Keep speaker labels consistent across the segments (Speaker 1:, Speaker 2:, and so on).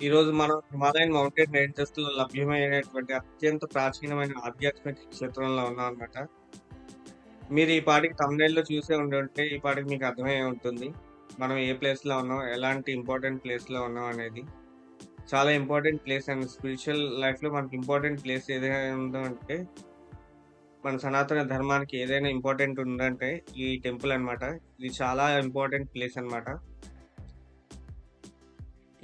Speaker 1: ఈరోజు మనం Himalayan mountain రేంజెస్‌లో లభ్యమైనటువంటి అత్యంత ప్రాచీనమైన ఆధ్యాత్మిక క్షేత్రంలో ఉన్నామనమాట. మీరు ఈ పాటికి థంబ్‌నెయిల్‌లో చూసే ఉంటే ఈ పాటికి మీకు అర్థమయ్యే ఉంటుంది. మనం ఏ ప్లేస్‌లో ఉన్నాం, ఎలాంటి ఇంపార్టెంట్ ప్లేస్‌లో ఉన్నాం అనేది. చాలా ఇంపార్టెంట్ ప్లేస్ అండ్ స్పిరిచువల్ లైఫ్‌లో మనకి ఇంపార్టెంట్ ప్లేస్ ఏదైనా ఉందంటే, మన సనాతన ధర్మానికి ఏదైనా ఇంపార్టెంట్ ఉందంటే ఈ టెంపుల్ అనమాట. ఇది చాలా ఇంపార్టెంట్ ప్లేస్ అనమాట.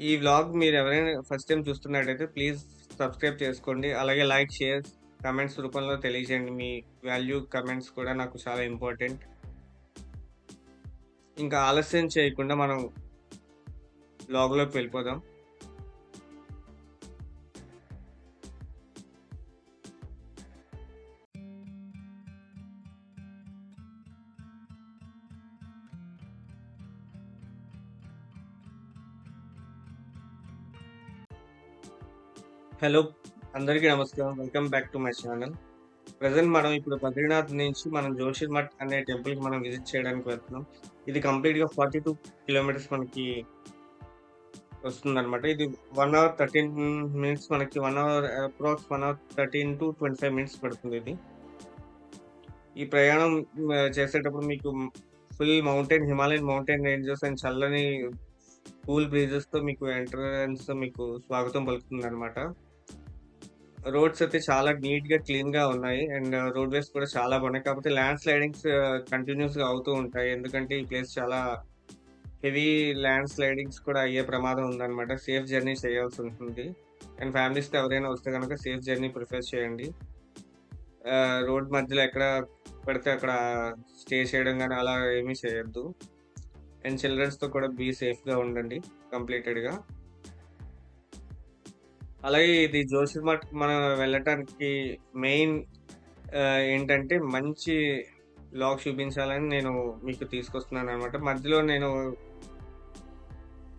Speaker 1: ఈ వ్లాగ్ మీరు ఎవరైనా ఫస్ట్ టైం చూస్తున్నట్టయితే ప్లీజ్ సబ్స్క్రైబ్ చేసుకోండి. అలాగే లైక్, షేర్, కమెంట్స్ రూపంలో తెలియజేయండి. మీ వాల్యూ కమెంట్స్ కూడా నాకు చాలా ఇంపార్టెంట్. ఇంకా ఆలస్యం చేయకుండా మనం వ్లాగ్‌లోకి వెళ్ళిపోదాం. హలో! అందరికీ నమస్కారం. Welcome back to my channel. Present మనం ఇప్పుడు బద్రీనాథ్ నుంచి మనం జోషిమఠ్ అనే టెంపుల్‌కి మనం విజిట్ చేయడానికి వెళ్తున్నాం. ఇది కంప్లీట్‌గా 42 కిలోమీటర్స్ మనకి వస్తుందన్నమాట ఇది వన్ అవర్ 13 మినిట్స్ మనకి one hour approx one hour 13-25 minutes పడుతుంది ఇది. ఈ ప్రయాణం చేసేటప్పుడు మీకు full mountain Himalayan mountain ranges and చల్లని కూల్ బ్రీజెస్‌తో మీకు ఎంట్రన్స్ మీకు స్వాగతం పలుకుతుందనమాట. రోడ్స్ అయితే చాలా నీట్‌గా, క్లీన్‌గా ఉన్నాయి. అండ్ రోడ్‌వేస్ కూడా చాలా బాగున్నాయి. కాకపోతే ల్యాండ్ స్లైడింగ్స్ కంటిన్యూయస్‌గా అవుతూ ఉంటాయి. ఎందుకంటే ఈ ప్లేస్ చాలా హెవీ ల్యాండ్ స్లైడింగ్స్ కూడా అయ్యే ప్రమాదం ఉందన్నమాట సేఫ్ జర్నీ చేయాల్సి ఉంటుంది. అండ్ ఫ్యామిలీస్‌తో ఎవరైనా వస్తే కనుక సేఫ్ జర్నీ ప్రిఫర్ చేయండి. రోడ్ మధ్యలో ఎక్కడ పడితే అక్కడ స్టే చేయడం కానీ అలా ఏమీ చేయొద్దు. అండ్ చిల్డ్రన్స్‌తో కూడా బీ సేఫ్‌గా ఉండండి కంప్లీటెడ్‌గా. అలాగే ఇది జోషిమఠ్ మనం వెళ్ళటానికి మెయిన్ ఏంటంటే మంచి లాగ్ చూపించాలని నేను మీకు తీసుకొస్తున్నాను అనమాట మధ్యలో నేను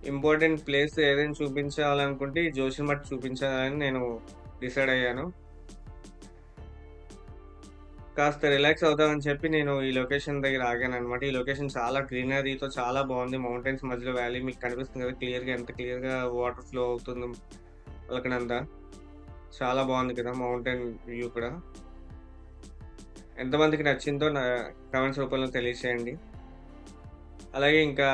Speaker 1: ఇంపార్టెంట్ ప్లేస్ ఏదైనా చూపించాలనుకుంటే ఈ జోషిమఠ్ చూపించాలని నేను డిసైడ్ అయ్యాను. కాస్త రిలాక్స్ అవుదామని చెప్పి నేను ఈ లొకేషన్ దగ్గర ఆగాను అనమాట ఈ లొకేషన్ చాలా గ్రీనరీతో చాలా బాగుంది. మౌంటైన్స్ మధ్యలో వ్యాలీ మీకు కనిపిస్తుంది కదా! క్లియర్‌గా ఎంత క్లియర్‌గా వాటర్ ఫ్లో అవుతుందో అలకనంద చాలా బాగుంది కదా! మౌంటైన్ వ్యూ కూడా. ఎంతమందికి నచ్చిందో నా కమెంట్స్ రూపంలో తెలియచేయండి. అలాగే ఇంకా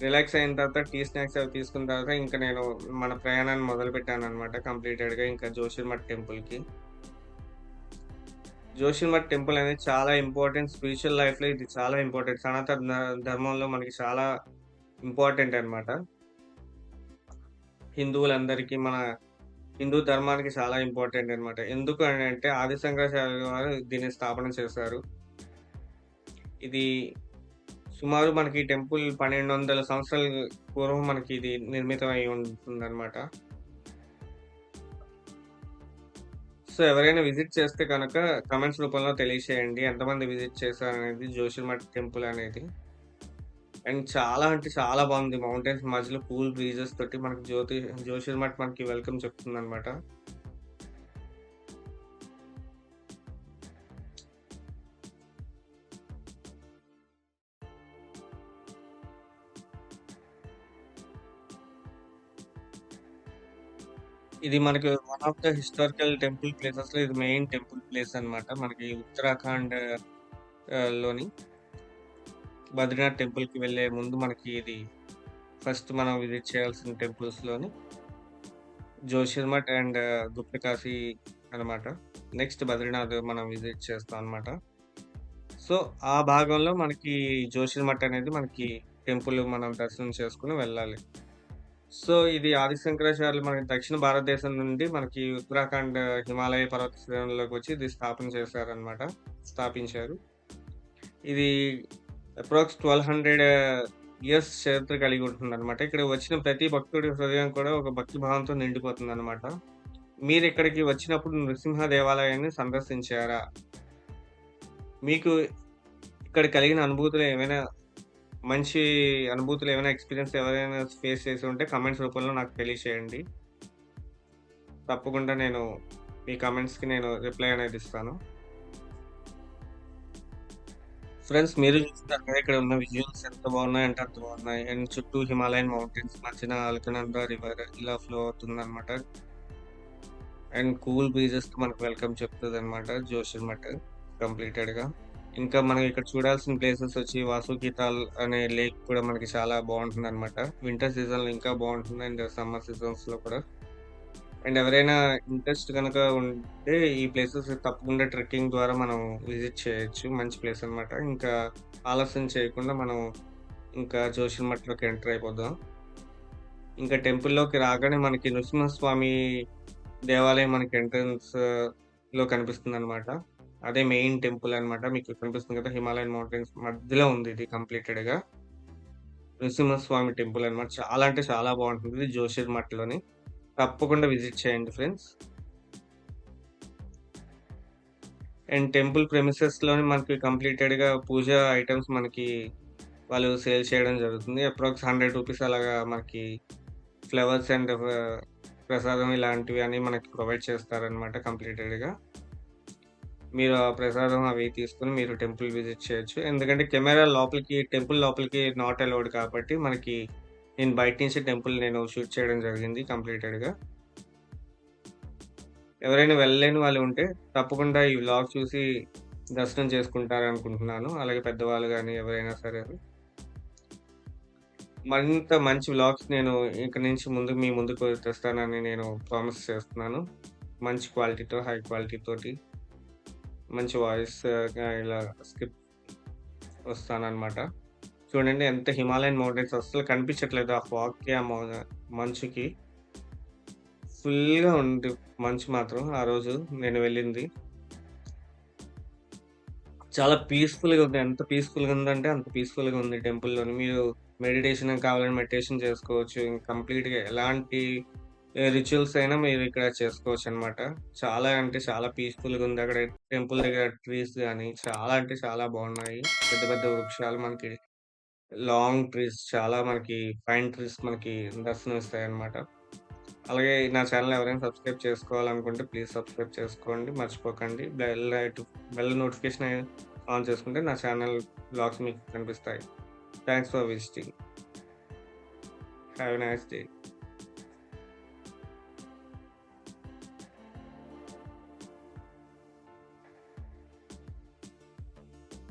Speaker 1: రిలాక్స్ అయిన తర్వాత టీ, స్నాక్స్ అవి తీసుకున్న తర్వాత ఇంకా నేను మన ప్రయాణాన్ని మొదలుపెట్టాననమాట కంప్లీటెడ్‌గా ఇంకా జోషిర్మఠ్ టెంపుల్‌కి. జోషిర్మఠ్ టెంపుల్ అనేది చాలా ఇంపార్టెంట్ స్పిరిచువల్ లైఫ్‌లో ఇది చాలా ఇంపార్టెంట్. సనాతన ధర్మంలో మనకి చాలా ఇంపార్టెంట్ అనమాట. హిందువులందరికీ మన హిందూ ధర్మానికి చాలా ఇంపార్టెంట్ అనమాట. ఎందుకు అని అంటే ఆది శంకరాచార్య వారు దీన్ని స్థాపన చేశారు. ఇది సుమారు మనకి టెంపుల్ పన్నెండు వందల సంవత్సరాల పూర్వం మనకి ఇది నిర్మితం అయి ఉంటుందనమాట. సో, ఎవరైనా విజిట్ చేస్తే కనుక కమెంట్స్ రూపంలో తెలియచేయండి. ఎంతమంది విజిట్ చేశారనేది జోషిమఠ్ టెంపుల్ అనేది. అండ్ చాలా అంటే చాలా బాగుంది. మౌంటైన్స్ మధ్యలో కూల్ బ్రీజెస్ తోటి మనకి జ్యోతి జోషిర్ జోషిమఠ్ మనకి వెల్కమ్ చెప్తుందనమాట. ఇది మనకి one of the historical temple ప్లేసెస్‌లో ఇది మెయిన్ టెంపుల్ ప్లేస్ అనమాట. మనకి ఉత్తరాఖండ్లోని బద్రీనాథ్ టెంపుల్‌కి వెళ్ళే ముందు మనకి ఇది ఫస్ట్ మనం విజిట్ చేయాల్సిన టెంపుల్స్‌లోని జోషిర్మఠ్ అండ్ uh, గుప్తకాశీ అనమాట. నెక్స్ట్ బద్రీనాథ్ మనం విజిట్ చేస్తాం అనమాట. సో, ఆ భాగంలో మనకి జోషిర్మఠ్ అనేది మనకి టెంపుల్ మనం దర్శనం చేసుకుని వెళ్ళాలి. సో, ఇది ఆది శంకరాచార్యులు మనకి దక్షిణ భారతదేశం నుండి మనకి ఉత్తరాఖండ్ హిమాలయ పర్వత శ్రేణుల్లోకి వచ్చి ఇది స్థాపన చేశారనమాట. స్థాపించారు. ఇది అప్రాక్స్ 1200 ఇయర్స్ చరిత్ర కలిగి ఉంటుంది అనమాట ఇక్కడ వచ్చిన ప్రతి భక్తుడి హృదయం కూడా ఒక భక్తి భావంతో నిండిపోతుందనమాట. మీరిక్కడికి వచ్చినప్పుడు నృసింహ దేవాలయాన్ని సందర్శించారా? మీకు ఇక్కడ కలిగిన అనుభూతులు ఏమైనా మంచి అనుభూతులు ఏమైనా ఎక్స్‌పీరియన్స్ ఎవరైనా ఫేస్ చేసి ఉంటే కమెంట్స్ రూపంలో నాకు తెలియచేయండి. తప్పకుండా నేను మీ కమెంట్స్కి నేను రిప్లై అనేది ఇస్తాను. ఫ్రెండ్స్ మీరు చూస్తున్నారు కదా ఇక్కడ ఉన్న విజువల్స్ ఎంత బాగున్నాయి అంటే అంత బాగున్నాయి. అండ్ చుట్టూ హిమాలయన్ మౌంటైన్స్ మధ్యన అలకనంద రివర్ ఇలా ఫ్లో అవుతుంది అనమాట అండ్ కూల్ బీజెస్ మనకు వెల్కమ్ చెప్తుంది అనమాట జోషన్ కంప్లీటెడ్ కంప్లీటెడ్గా ఇంకా మనం ఇక్కడ చూడాల్సిన ప్లేసెస్ వచ్చి వాసుకితాల్ అనే లేక్ కూడా మనకి చాలా బాగుంటుంది అనమాట వింటర్ సీజన్లో ఇంకా బాగుంటుంది అండ్ సమ్మర్ సీజన్స్లో కూడా. అండ్ ఎవరైనా ఇంట్రెస్ట్ కనుక ఉంటే ఈ ప్లేసెస్ తప్పకుండా ట్రెక్కింగ్ ద్వారా మనం విజిట్ చేయొచ్చు. మంచి ప్లేస్ అనమాట ఇంకా ఆలస్యం చేయకుండా మనం ఇంకా జోషిమఠ్లోకి ఎంటర్ అయిపోదాం. ఇంకా టెంపుల్లోకి రాగానే మనకి నృసింహస్వామి దేవాలయం మనకి ఎంట్రన్స్లో కనిపిస్తుంది అనమాట అదే మెయిన్ టెంపుల్ అనమాట మీకు కనిపిస్తుంది కదా హిమాలయన్ మౌంటైన్స్ మధ్యలో ఉంది ఇది కంప్లీటెడ్గా. నృసింహస్వామి టెంపుల్ అనమాట చాలా అంటే చాలా బాగుంటుంది జోషిర్ మట్లోని తప్పకుండా విజిట్ చేయండి ఫ్రెండ్స్. అండ్ టెంపుల్ ప్రెమిసెస్లోని మనకి కంప్లీటెడ్గా పూజ ఐటమ్స్ మనకి వాళ్ళు సేల్ చేయడం జరుగుతుంది. అప్రాక్స్ హండ్రెడ్ రూపీస్ అలాగా మనకి ఫ్లవర్స్ అండ్ uh, ప్రసాదం ఇలాంటివి అని మనకి ప్రొవైడ్ చేస్తారనమాట కంప్లీటెడ్గా మీరు ఆ ప్రసాదం అవి తీసుకుని మీరు టెంపుల్ విజిట్ చేయొచ్చు. ఎందుకంటే కెమెరా లోపలికి టెంపుల్ లోపలికి నాట్ అలౌడ్ కాబట్టి మనకి నేను బయట నుంచి టెంపుల్ నేను షూట్ చేయడం జరిగింది కంప్లీటెడ్గా. ఎవరైనా వెళ్ళలేని వాళ్ళు ఉంటే తప్పకుండా ఈ వ్లాగ్ చూసి దర్శనం చేసుకుంటారు అనుకుంటున్నాను. అలాగే పెద్దవాళ్ళు కానీ ఎవరైనా సరే. మరింత మంచి వ్లాగ్స్ నేను ఇక్కడ నుంచి ముందు మీ ముందుకు తెస్తానని నేను ప్రామిస్ చేస్తున్నాను. మంచి క్వాలిటీతో హై క్వాలిటీ తోటి మంచి వాయిస్ ఇలా స్కిప్ వస్తానన్నమాట. చూడండి ఎంత హిమాలయన్ మౌంటైన్స్ అసలు కనిపించట్లేదు ఆ ఫాగ్కి ఆ మంచుకి ఫుల్గా ఉంది మంచు మాత్రం ఆ రోజు నేను వెళ్ళింది. చాలా పీస్ఫుల్గా ఉంది. ఎంత పీస్ఫుల్గా ఉందంటే అంత పీస్ఫుల్గా ఉంది టెంపుల్లోని. మీరు మెడిటేషన్ కావాలని మెడిటేషన్ చేసుకోవచ్చు. కంప్లీట్గా ఎలాంటి రిచువల్స్ అయినా మీరు ఇక్కడ చేసుకోవచ్చు అనమాట చాలా అంటే చాలా పీస్ఫుల్గా ఉంది. అక్కడ టెంపుల్ దగ్గర ట్రీస్ కానీ చాలా అంటే చాలా బాగున్నాయి. పెద్ద పెద్ద వృక్షాలు మనకి లాంగ్ ట్రీస్ చాలా మనకి ఫైన్ ట్రీస్ మనకి దర్శనం ఇస్తాయి అనమాట అలాగే నా ఛానల్ ఎవరైనా సబ్స్క్రైబ్ చేసుకోవాలనుకుంటే ప్లీజ్ సబ్స్క్రైబ్ చేసుకోండి. మర్చిపోకండి. బెల్ బెల్ నోటిఫికేషన్ ఆన్ చేసుకుంటే నా ఛానల్ బ్లాగ్స్ మీకు కనిపిస్తాయి. Thanks for visiting. Have nice day.